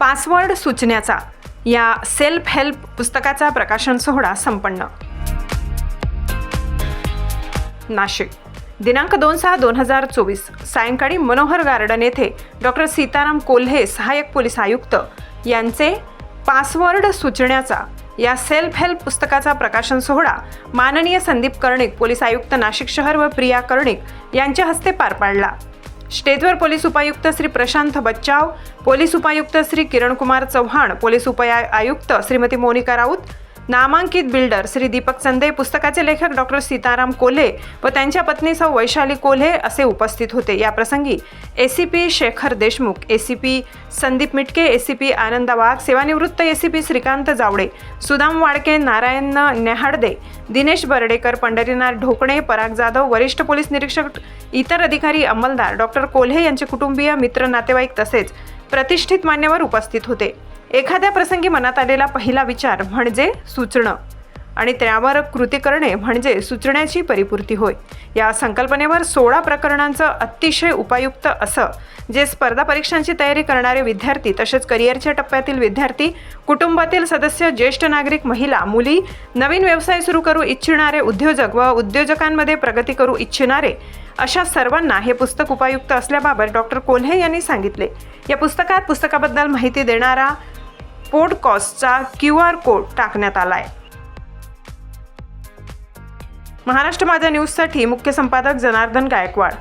Password सुचण्याचा या self help पुस्तकाचा प्रकाशन सोहळा संपन्न. नाशिक. दिनांक दोन सहा दोन हजार चोवीस. सायंकाळी मनोहर गार्डन येथे डॉक्टर सीताराम कोल्हे सहाय्यक पोलीस आयुक्त यांचे पासवर्ड सुचण्याचा या सेल्फ हेल्प पुस्तकाचा प्रकाशन सोहळा माननीय संदीप कर्णिक पोलीस आयुक्त नाशिक शहर व प्रिया कर्णिक यांच्या हस्ते पार पाडला. स्टेजवर पोलीस उपायुक्त श्री प्रशांत बच्चाव पोलीस उपायुक्त श्री किरणकुमार चव्हाण पोलीस उपाय आयुक्त श्रीमती मोनिका राऊत नामांकित बिल्डर श्री दीपक चंदे पुस्तकाचे लेखक डॉक्टर सीताराम कोल्हे व त्यांच्या पत्नी सौ वैशाली कोल्हे असे उपस्थित होते. याप्रसंगी A C P Shekhar Deshmukh A C P Sandeep Mitke A C Anand Wagh सेवानिवृत्त A C P Shrikant Jawade Sudam Wadke Narayan Nehadde Dinesh Bardekar Pandharinath Dhokne Parag Jadhav वरिष्ठ पोलीस निरीक्षक इतर अधिकारी अंमलदार डॉक्टर कोल्हे यांचे कुटुंबीय मित्र नातेवाईक तसेच प्रतिष्ठित मान्यवर उपस्थित होते. एखाद्या प्रसंगी मनात आलेला पहिला विचार म्हणजे सुचणं. आणि त्यावर कृती करणे म्हणजे सुचण्याची परिपूर्ती होय. या संकल्पनेवर सोळा प्रकरणांचं अतिशय उपयुक्त असं जे स्पर्धा परीक्षांची तयारी करणारे विद्यार्थी तसेच करिअरच्या टप्प्यातील विद्यार्थी कुटुंबातील सदस्य ज्येष्ठ नागरिक महिला मुली नवीन व्यवसाय सुरू करू इच्छिणारे उद्योजक व उद्योजकांमध्ये प्रगती करू इच्छिणारे अशा सर्वांना हे पुस्तक उपयुक्त असल्याबाबत डॉक्टर कोल्हे यांनी सांगितले. या पुस्तकात पुस्तकाबद्दल माहिती देणारा पोडकॉस्टचा क्यू आर कोड टाकण्यात आला आहे महाराष्ट्र माझा न्यूजसाठी मुख्य संपादक जनार्दन गायकवाड.